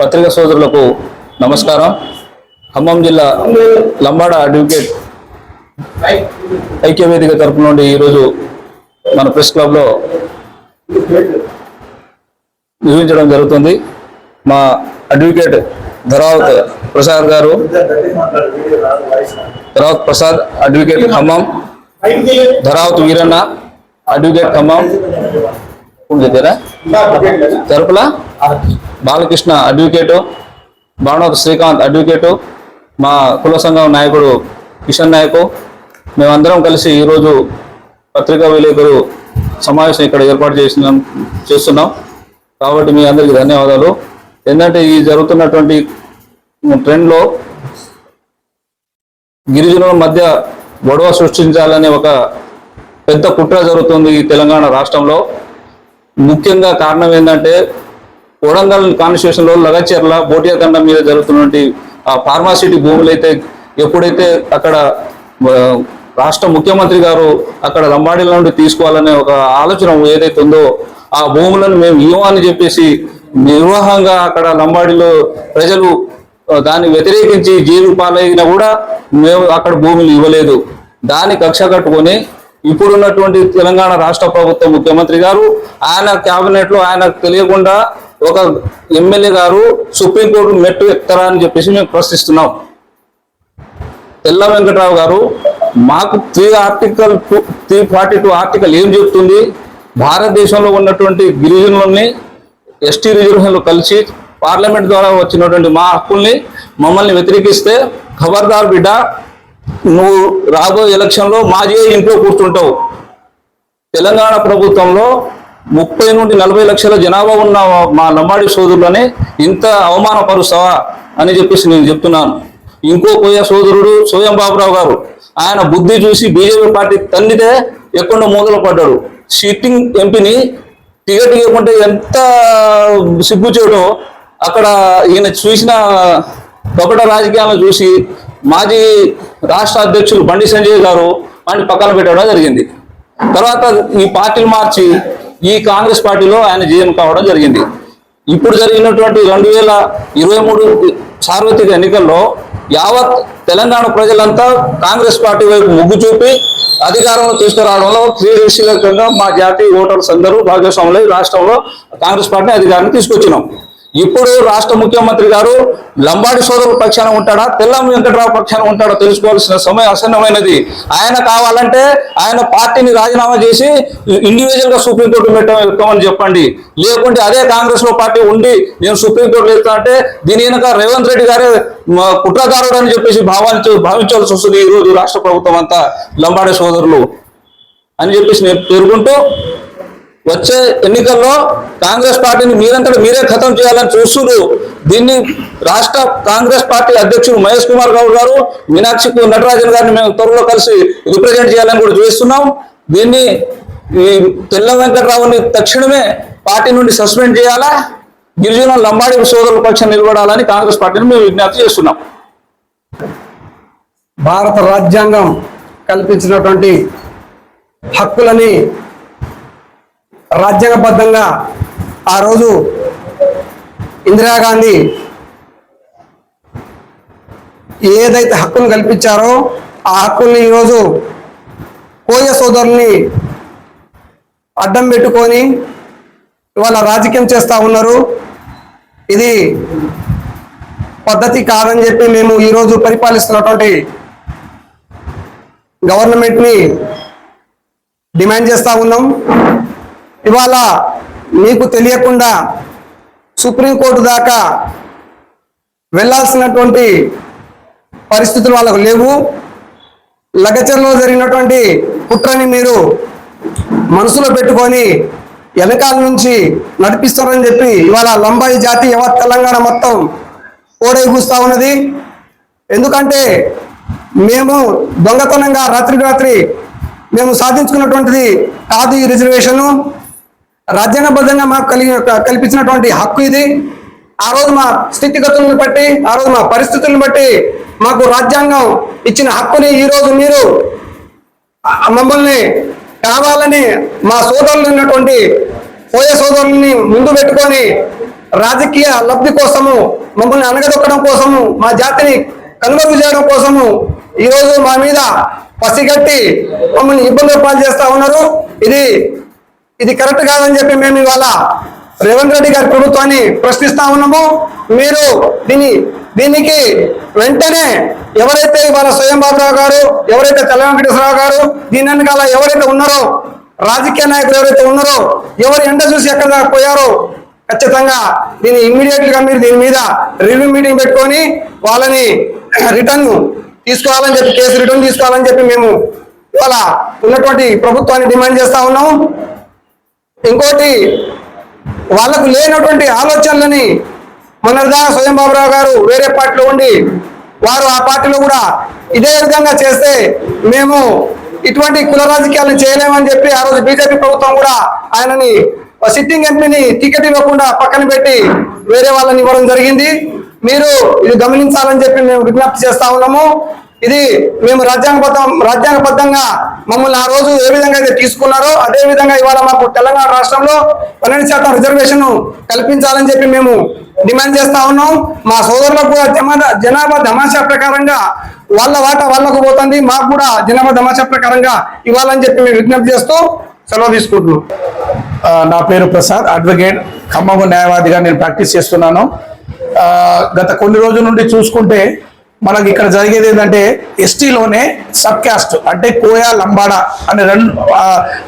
పత్రికా సోదరులకు నమస్కారం. ఖమ్మం జిల్లా లంబాడ అడ్వకేట్ ఐక్యవేదిక తరపు నుండి ఈరోజు మన ప్రెస్ క్లబ్లో నిర్వహించడం జరుగుతుంది. మా advocate Dharavath Prasad garu Dharavath Prasad advocate Khammam Dharavath Veeranna advocate Khammam. దగ్గర బాలకృష్ణ అడ్వకేటు భావనవత్ శ్రీకాంత్ అడ్వకేటు మా కుల సంఘం నాయకుడు కిషన్ నాయకు. మేమందరం కలిసి ఈరోజు పత్రికా విలేకరు సమావేశం ఇక్కడ ఏర్పాటు చేసిన చేస్తున్నాం. కాబట్టి మీ అందరికీ ధన్యవాదాలు. ఏంటంటే ఈ జరుగుతున్నటువంటి ట్రెండ్లో గిరిజనుల మధ్య గొడవ సృష్టించాలనే ఒక పెద్ద కుట్ర జరుగుతుంది ఈ తెలంగాణ రాష్ట్రంలో. ముఖ్యంగా కారణం ఏంటంటే కొడంగల్ కాన్స్టిట్యూషన్లో లగచర్ల బోటియాకండం మీద జరుగుతున్నటువంటి ఆ ఫార్మాసిటీ భూములు అయితే ఎప్పుడైతే అక్కడ రాష్ట్ర ముఖ్యమంత్రి గారు అక్కడ లంబాడీల నుండి తీసుకోవాలనే ఒక ఆలోచన ఏదైతే ఉందో ఆ భూములను మేము ఇవ్వమని చెప్పేసి నిర్వాహంగా అక్కడ లంబాడీలో ప్రజలు దాన్ని వ్యతిరేకించి జీవి పాలైనా కూడా మేము అక్కడ భూములు ఇవ్వలేదు. దాన్ని కక్ష కట్టుకొని ఇప్పుడున్నటువంటి తెలంగాణ రాష్ట్ర ప్రభుత్వ ముఖ్యమంత్రి గారు ఆయన క్యాబినెట్లో ఆయనకు తెలియకుండా ఒక ఎమ్మెల్యే గారు సుప్రీంకోర్టు మెట్టు ఎక్కుతారా అని చెప్పేసి మేము ప్రశ్నిస్తున్నాం. తెల్ల వెంకట్రావు గారు మాకు three article three forty two article ఏం చెప్తుంది? భారతదేశంలో ఉన్నటువంటి గిరిజనులని ఎస్టీ రిజర్వేషన్లు కలిసి పార్లమెంట్ ద్వారా వచ్చినటువంటి మా హక్కుల్ని మమ్మల్ని వ్యతిరేకిస్తే ఖబర్దార్ బిడ్డ నువ్వు రాబోయే ఎలక్షన్లో మాజీ ఇంట్లో కూర్చుంటావు. తెలంగాణ ప్రభుత్వంలో ముప్పై నుండి నలభై లక్షల జనాభా ఉన్న మా లంబాడి సోదరులని ఇంత అవమానపరుస్తావా అని చెప్పేసి నేను చెప్తున్నాను. ఇంకో పోయే సోదరుడు సోయం బాబురావు గారు. ఆయన బుద్ధి చూసి బీజేపీ పార్టీ తండ్రితే ఎక్కడో మూదలు పడ్డాడు. సిట్టింగ్ ఎంపీని టికెట్ ఇవ్వకుంటే ఎంత సిగ్గు చేయడం అక్కడ ఈయన చూసిన కపట రాజకీయాలను చూసి మాజీ రాష్ట్ర అధ్యక్షులు బండి సంజయ్ గారు వాడిని పక్కన పెట్టడం జరిగింది. తర్వాత ఈ పార్టీలు మార్చి ఈ కాంగ్రెస్ పార్టీలో ఆయన జీఎం కావడం జరిగింది. ఇప్పుడు జరిగినటువంటి రెండు వేల ఇరవై మూడు సార్వత్రిక ఎన్నికల్లో యావత్ తెలంగాణ ప్రజలంతా కాంగ్రెస్ పార్టీ వైపు మొగ్గు చూపి అధికారంలో తీసుకురావడంలో క్రియాశీలకంగా మా జాతీయ ఓటర్స్ అందరూ భాగస్వాములై రాష్ట్రంలో కాంగ్రెస్ పార్టీ అధికారాన్ని తీసుకొచ్చినాం. ఇప్పుడు రాష్ట్ర ముఖ్యమంత్రి గారు లంబాడి సోదరుల పక్షాన ఉంటాడా? తెల్లం వెంకటరావు పక్షాన ఉంటాడో? తెలుసుకోవాల్సిన సమయం అసన్నమైనది. ఆయన కావాలంటే ఆయన పార్టీని రాజీనామా చేసి ఇండివిజువల్గా సుప్రీంకోర్టు పెట్టమని చెప్పండి. లేకుంటే అదే కాంగ్రెస్లో పార్టీ ఉండి నేను సుప్రీంకోర్టు వెళ్తా అంటే దీని వెనక రేవంత్ రెడ్డి గారే కుట్రదారుడు అని చెప్పేసి భావించ భావించాల్సి వస్తుంది ఈ రోజు రాష్ట్ర ప్రభుత్వం అంతా లంబాడి సోదరులు అని చెప్పేసి నేను పేర్కొంటూ వచ్చే ఎన్నికల్లో కాంగ్రెస్ పార్టీని మీరంతటా మీరే ఖతం చేయాలని చూస్తున్నారు. దీన్ని రాష్ట్ర కాంగ్రెస్ పార్టీ అధ్యక్షుడు మహేష్ కుమార్ గౌడ్ గారు మీనాక్షి నటరాజన్ గారిని మేము త్వరలో కలిసి రిప్రజెంట్ చేయాలని కూడా చూస్తున్నాం. దీన్ని ఈ తెల్ల వెంకటరావుని తక్షణమే పార్టీ నుండి సస్పెండ్ చేయాలా? గిరిజన లంబాడి సోదరుల పక్షం నిలబడాలని కాంగ్రెస్ పార్టీని మేము విజ్ఞప్తి చేస్తున్నాం. భారత రాజ్యాంగం కల్పించినటువంటి హక్కులని రాజ్యాంగబద్ధంగా ఆ రోజు ఇందిరాగాంధీ ఏదైతే హక్కును కల్పించారో ఆ హక్కుల్ని ఈరోజు కోయ సోదరుల్ని అడ్డం పెట్టుకొని ఇవాళ రాజకీయం చేస్తూ ఉన్నారు. ఇది పద్ధతి కాదని చెప్పి మేము ఈరోజు పరిపాలిస్తున్నటువంటి గవర్నమెంట్ని డిమాండ్ చేస్తూ ఉన్నాం. ఇవాళ మీకు తెలియకుండా సుప్రీంకోర్టు దాకా వెళ్ళాల్సినటువంటి పరిస్థితులు వాళ్ళకు లేవు. లగచర్లో జరిగినటువంటి కుట్రని మీరు మనసులో పెట్టుకొని వెనకాల నుంచి నడిపిస్తారని చెప్పి ఇవాళ లంబాయి జాతి యావత్ తెలంగాణ మొత్తం ఓడైగూస్తా ఉన్నది. ఎందుకంటే మేము దొంగతనంగా రాత్రి రాత్రి మేము సాధించుకున్నటువంటిది కాదు ఈ రిజర్వేషను. రాజ్యాంగబద్ధంగా మాకు కలిగి కల్పించినటువంటి హక్కు ఇది. ఆ రోజు మా స్థితిగతులను బట్టి ఆ రోజు మా పరిస్థితులను బట్టి మాకు రాజ్యాంగం ఇచ్చిన హక్కుని ఈరోజు మీరు మమ్మల్ని కావాలని మా సోదరులు ఉన్నటువంటి పోయే సోదరుల్ని ముందు పెట్టుకొని రాజకీయ లబ్ధి కోసము మమ్మల్ని అనగదొక్కడం కోసము మా జాతిని కనుమరుగు చేయడం కోసము ఈరోజు మా మీద పసిగట్టి మమ్మల్ని ఇబ్బందులు పాలు చేస్తూ ఉన్నారు. ఇది ఇది కరెక్ట్ కాదని చెప్పి మేము ఇవాళ రేవంత్ రెడ్డి గారి ప్రభుత్వాన్ని ప్రశ్నిస్తా ఉన్నాము. మీరు దీని దీనికి వెంటనే ఎవరైతే ఇవాళ స్వయం బాబురావు గారు ఎవరైతే తెల్ల వెంకటేశ్వరరావు గారు దీని వెనకాల ఎవరైతే ఉన్నారో రాజకీయ నాయకులు ఎవరైతే ఉన్నారో ఎవరు ఎండ చూసి ఎక్కడ దాకా పోయారో ఖచ్చితంగా దీన్ని ఇమ్మీడియట్గా మీరు దీని మీద రివ్యూ మీటింగ్ పెట్టుకొని వాళ్ళని రిటర్న్ తీసుకోవాలని చెప్పి కేసు రిటర్న్ తీసుకోవాలని చెప్పి మేము ఇవాళ ఉన్నటువంటి ప్రభుత్వాన్ని డిమాండ్ చేస్తా ఉన్నాము. ఇంకోటి వాళ్ళకు లేనటువంటి ఆలోచనలని మొన్నటిదా స్వయం బాబురావు గారు వేరే పార్టీలో ఉండి వారు ఆ పార్టీలో కూడా ఇదే విధంగా చేస్తే మేము ఇటువంటి కుల రాజకీయాలను చేయలేమని చెప్పి ఆ రోజు బీజేపీ ప్రభుత్వం కూడా ఆయనని సిట్టింగ్ ఎంపీని టికెట్ ఇవ్వకుండా పక్కన పెట్టి వేరే వాళ్ళని ఇవ్వడం జరిగింది. మీరు ఇది గమనించాలని చెప్పి మేము విజ్ఞప్తి చేస్తా ఉన్నాము. ఇది మేము రాజ్యాంగబద్ధం రాజ్యాంగబద్ధంగా మమ్మల్ని ఆ రోజు ఏ విధంగా అయితే తీసుకున్నారో అదే విధంగా ఇవాళ మాకు తెలంగాణ రాష్ట్రంలో పన్నెండు శాతం రిజర్వేషన్ కల్పించాలని చెప్పి మేము డిమాండ్ చేస్తా ఉన్నాం. మా సోదరులకు కూడా జమా- జనాభా ధమాషా ప్రకారంగా వాళ్ళ వాటా వాళ్ళకు పోతుంది. మాకు కూడా జనాభా తమాషా ప్రకారంగా ఇవ్వాలని చెప్పి మేము విజ్ఞప్తి చేస్తూ సెలవు తీసుకుంటున్నాం. నా పేరు ప్రసాద్ అడ్వకేట్ ఖమ్మము న్యాయవాదిగా నేను ప్రాక్టీస్ చేస్తున్నాను. గత కొన్ని రోజుల నుండి చూసుకుంటే మనకి ఇక్కడ జరిగేది ఏంటంటే ఎస్టీలోనే సబ్ క్యాస్ట్ అంటే కోయా లంబాడా అనే రెండు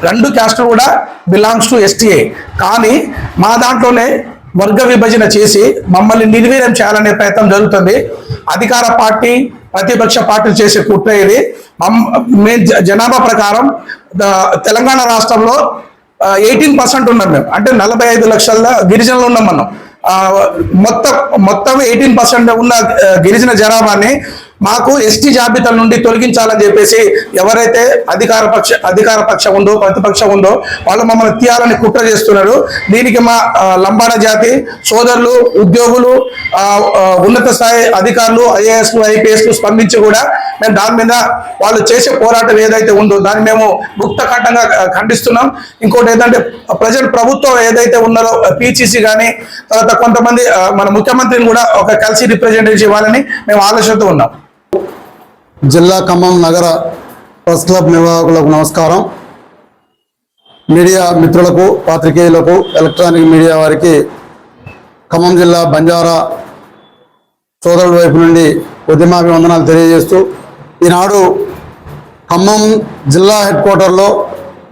రెండు క్యాస్టులు కూడా బిలాంగ్స్ టు ఎస్టీఏ. కానీ మా దాంట్లోనే వర్గ విభజన చేసి మమ్మల్ని నిర్వీర్యం చేయాలనే ప్రయత్నం జరుగుతుంది. అధికార పార్టీ ప్రతిపక్ష పార్టీలు చేసే కుట్ర ఇది. మమ్- మే జనాభా ప్రకారం తెలంగాణ రాష్ట్రంలో ఎయిటీన్ పర్సెంట్ ఉన్నాం మేము. అంటే నలభై ఐదు లక్షల గిరిజనులు ఉన్నాం మనం. మొత్తం మొత్తం ఎయిటీన్ పర్సెంట్ ఉన్న ఆ, గిరిజన జనాభాని మాకు ఎస్టీ జాబితా నుండి తొలగించాలని చెప్పేసి ఎవరైతే అధికార పక్ష అధికార పక్షం ఉందో ప్రతిపక్షం ఉందో వాళ్ళు మమ్మల్ని తీయాలని కుట్ర చేస్తున్నారు. దీనికి మా లంబాడ జాతి సోదరులు ఉద్యోగులు ఉన్నత స్థాయి అధికారులు ఐఏఎస్లు ఐపీఎస్లు స్పందించి కూడా మేము దాని మీద వాళ్ళు చేసే పోరాటం ఏదైతే ఉందో దాన్ని మేము ముక్తకంఠంగా ఖండిస్తున్నాం. ఇంకోటి ఏంటంటే ప్రజెంట్ ప్రభుత్వం ఏదైతే ఉన్నారో పిసిసి కానీ తర్వాత కొంతమంది మన ముఖ్యమంత్రిని కూడా ఒక కలిసి రిప్రజెంటేషన్ ఇవ్వాలని మేము ఆలోచనతో ఉన్నాం. జిల్లా ఖమ్మం నగర ప్రెస్ క్లబ్ నిర్వాహకులకు నమస్కారం. మీడియా మిత్రులకు పాత్రికేయులకు ఎలక్ట్రానిక్ మీడియా వారికి ఖమ్మం జిల్లా బంజారా సోదరుల వైపు నుండి ఉద్యమాభివందనాలు తెలియజేస్తూ ఈనాడు ఖమ్మం జిల్లా హెడ్ క్వార్టర్లో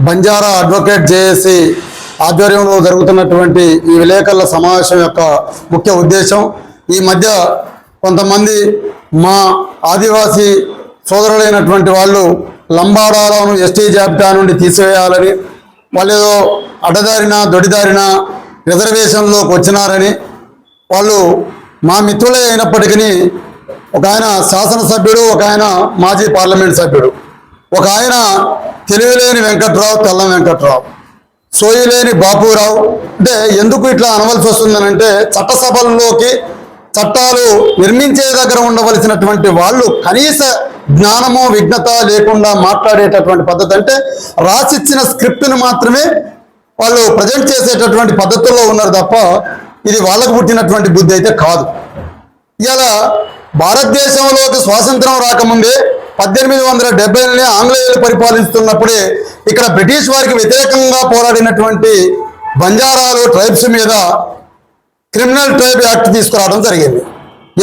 బంజారా అడ్వకేట్ జేఏసి ఆధ్వర్యంలో జరుగుతున్నటువంటి ఈ విలేకరుల సమావేశం యొక్క ముఖ్య ఉద్దేశం ఈ మధ్య కొంతమంది మా ఆదివాసీ సోదరులైనటువంటి వాళ్ళు లంబాడాలను ఎస్టీ జాబితా నుండి తీసివేయాలని వాళ్ళు ఏదో అడ్డదారిన దొడిదారిన రిజర్వేషన్లోకి వచ్చినారని వాళ్ళు మా మిత్రులే అయినప్పటికీ ఒక ఆయన శాసనసభ్యుడు ఒక ఆయన మాజీ పార్లమెంట్ సభ్యుడు ఒక ఆయన తెలివిలేని వెంకట్రావు తెల్లం వెంకట్రావు సోయిలేని బాపురావు. అంటే ఎందుకు ఇట్లా అనవలసి వస్తుందనంటే చట్టసభల్లోకి చట్టాలు నిర్మించే దగ్గర ఉండవలసినటువంటి వాళ్ళు కనీస జ్ఞానము విఘ్నత లేకుండా మాట్లాడేటటువంటి పద్ధతి అంటే రాసిచ్చిన స్క్రిప్ట్ను మాత్రమే వాళ్ళు ప్రజెంట్ చేసేటటువంటి పద్ధతుల్లో ఉన్నారు తప్ప ఇది వాళ్ళకు పుట్టినటువంటి బుద్ధి అయితే కాదు. ఇలా భారతదేశంలోకి స్వాతంత్రం రాకముందే పద్దెనిమిది వందల డెబ్బైలోనే ఆంగ్లేయులు పరిపాలిస్తున్నప్పుడే ఇక్కడ బ్రిటిష్ వారికి వ్యతిరేకంగా పోరాడినటువంటి బంజారాలు ట్రైబ్స్ మీద క్రిమినల్ ట్రైబ్ యాక్ట్ తీసుకురావడం జరిగింది.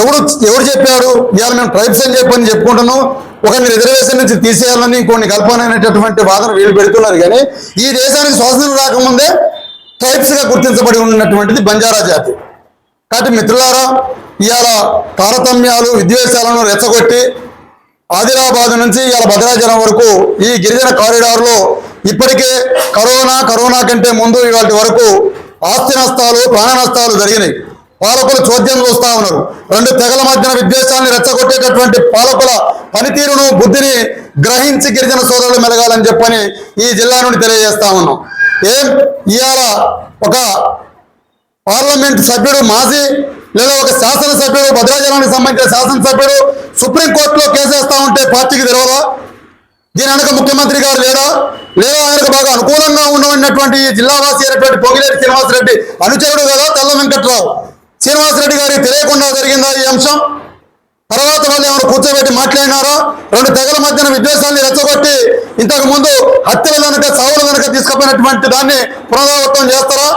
ఎవడు ఎవరు చెప్పాడు? ఇవాళ మేము ట్రైబ్స్ అని చెప్పని చెప్పుకుంటున్నాం. ఒకరిని రిజర్వేషన్ నుంచి తీసేయాలని కొన్ని కల్పనైనటువంటి వాదన వీళ్ళు పెడుతున్నారు. కానీ ఈ దేశానికి స్వాతంత్రం రాకముందే ట్రైబ్స్గా గుర్తించబడి ఉన్నటువంటిది బంజారా జాతి. కాబట్టి మిత్రులారా ఇవాళ తారతమ్యాలు విద్వేషాలను రెచ్చగొట్టి ఆదిలాబాద్ నుంచి ఇవాళ భద్రాచలం వరకు ఈ గిరిజన కారిడార్లో ఇప్పటికే కరోనా కరోనా కంటే ముందు ఇవాటి వరకు ఆస్తి నష్టాలు ప్రాణ నష్టాలు జరిగినాయి. పాలకులు చోద్యం చూస్తా ఉన్నారు. రెండు తెగల మధ్యన విద్వేషాన్ని రెచ్చగొట్టేటటువంటి పాలకుల పనితీరును బుద్ధిని గ్రహించి గిరిజన సోదరులు మెలగాలని చెప్పని ఈ జిల్లా నుండి తెలియజేస్తా ఉన్నాం. ఏం? ఇవాళ ఒక పార్లమెంట్ సభ్యుడు మాజీ లేదా ఒక శాసనసభ్యుడు భద్రాచలానికి సంబంధించిన శాసనసభ్యుడు సుప్రీంకోర్టులో కేసేస్తా ఉంటే పార్టీకి తెలియదా దీని వెనక ముఖ్యమంత్రి గారు లేడా? లేదా ఆయనకు బాగా అనుకూలంగా ఉన్నటువంటి జిల్లావాసి అయినటువంటి పొంగిలేటి శ్రీనివాసరెడ్డి అనుచరుడు కదా తెల్ల వెంకట్రావు? శ్రీనివాసరెడ్డి గారికి తెలియకుండా జరిగిందా ఈ అంశం? తర్వాత వాళ్ళు ఏమైనా కూర్చోబెట్టి మాట్లాడినారా? రెండు తెగల మధ్యన విద్వేషాన్ని రెచ్చగొట్టి ఇంతకు ముందు హత్యల కనుక చావుల కనుక తీసుకుపోయినటువంటి దాన్ని పునరావృతం చేస్తారా?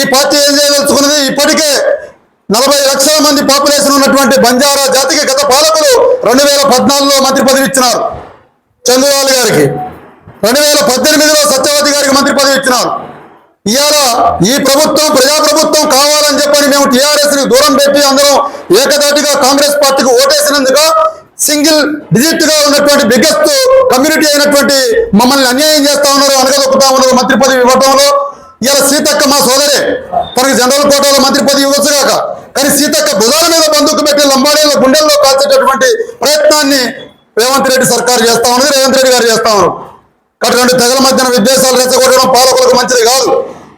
ఈ పార్టీ ఏం చేయదలుచుకున్నది? ఇప్పటికే నలభై లక్షల మంది పాపులేషన్ ఉన్నటువంటి బంజారా జాతికి గత పాలకులు రెండు వేల పద్నాలుగులో మంత్రి పదవి ఇచ్చినారు చంద్రబాబు గారికి. రెండు వేల పద్దెనిమిదిలో సత్యవతి గారికి మంత్రి పదవి ఇచ్చినారు. ఇవాళ ఈ ప్రభుత్వం ప్రజాప్రభుత్వం కావాలని చెప్పి మేము టీఆర్ఎస్ని దూరం పెట్టి అందరం ఏకదాటిగా కాంగ్రెస్ పార్టీకి ఓటేసినందుకు సింగిల్ డిజిట్గా ఉన్నటువంటి బిగ్గెస్ట్ కమ్యూనిటీ అయినటువంటి మమ్మల్ని అన్యాయం చేస్తా ఉన్నారు అనగదొక్కుతా ఉన్నారు మంత్రి పదవి ఇవ్వటంలో. ఇలా సీతక్క మా సోదరే. తనకి జనరల్ కోటాలో మంత్రి పదవి ఇవ్వచ్చు కాక కానీ సీతక్క భుజాల మీద బందుకు పెట్టి లంబాడీలో గుండెల్లో కాల్చేటటువంటి ప్రయత్నాన్ని రేవంత్ రెడ్డి సర్కారు చేస్తా ఉన్నది. రేవంత్ రెడ్డి గారు చేస్తా ఉన్నారు. కాబట్టి తెగల మధ్యన విద్వేషాలు రెచ్చగొట్టడం పాలకులకు మంచిది కాదు.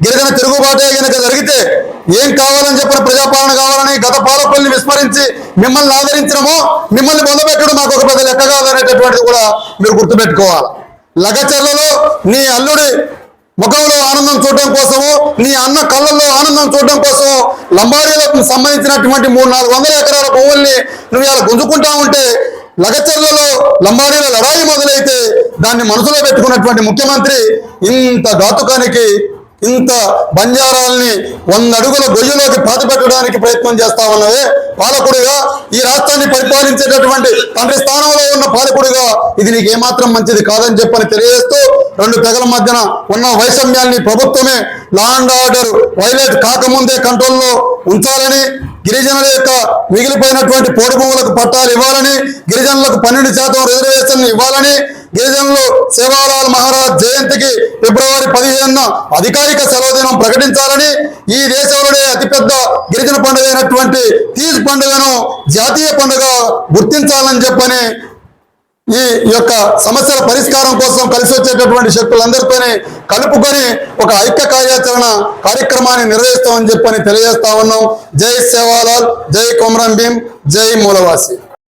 గిరిజన తిరుగుబాటే కనుక జరిగితే ఏం కావాలని చెప్పిన ప్రజాపాలన కావాలని గత పాలకుల్ని విస్మరించి మిమ్మల్ని ఆదరించడమో మిమ్మల్ని మొదలుపెట్టడం మాకు ఒక పెద్ద లెక్క కాదనేటటువంటిది కూడా మీరు గుర్తుపెట్టుకోవాలి. లగచర్లలో నీ అల్లుడి ముఖంలో ఆనందం చూడడం కోసము నీ అన్న కళ్ళల్లో ఆనందం చూడడం కోసం లంబాడీలకు సంబంధించినటువంటి మూడు నాలుగు వందల ఎకరాల భూముల్ని నువ్వు ఇలా గుంజుకుంటా ఉంటే లగచర్లలో లంబాడీల లడాయి మొదలైతే దాన్ని మనసులో పెట్టుకున్నటువంటి ముఖ్యమంత్రి ఇంత ఘాతుకానికి ఇంత బంజారాల్ని వంద అడుగుల గొయ్యలోకి పాతిపెట్టడానికి ప్రయత్నం చేస్తా ఉన్నవే పాలకుడిగా ఈ రాష్ట్రాన్ని పరిపాలించేటటువంటి తండ్రి స్థానంలో ఉన్న పాలకుడిగా ఇది నీకు ఏమాత్రం మంచిది కాదని చెప్పని తెలియజేస్తూ రెండు తెగల మధ్యన ఉన్న వైషమ్యాల్ని ప్రభుత్వమే లా అండ్ ఆర్డర్ వైలేట్ కాకముందే కంట్రోల్లో ఉంచాలని గిరిజనుల యొక్క మిగిలిపోయినటువంటి పోడు భూములకు పట్టాలు ఇవ్వాలని గిరిజనులకు పన్నెండు శాతం రిజర్వేషన్ ఇవ్వాలని గిరిజనులు సేవాలాల్ మహారాజ్ జయంతికి ఫిబ్రవరి పదిహేనున అధికారిక సెలవు దినం ప్రకటించాలని ఈ దేశంలోనే అతిపెద్ద గిరిజన పండుగ అయినటువంటి తీజ్ పండుగను జాతీయ పండుగ గుర్తించాలని చెప్పని ఈ యొక్క సమస్యల పరిష్కారం కోసం కలిసి వచ్చేటటువంటి శక్తులందరితోనే కలుపుకొని ఒక ఐక్య కార్యాచరణ కార్యక్రమాన్ని నిర్వహిస్తామని చెప్పని తెలియజేస్తా ఉన్నాం. జై సేవాలాల్ జై కొమరం భీం జై మూలవాసి.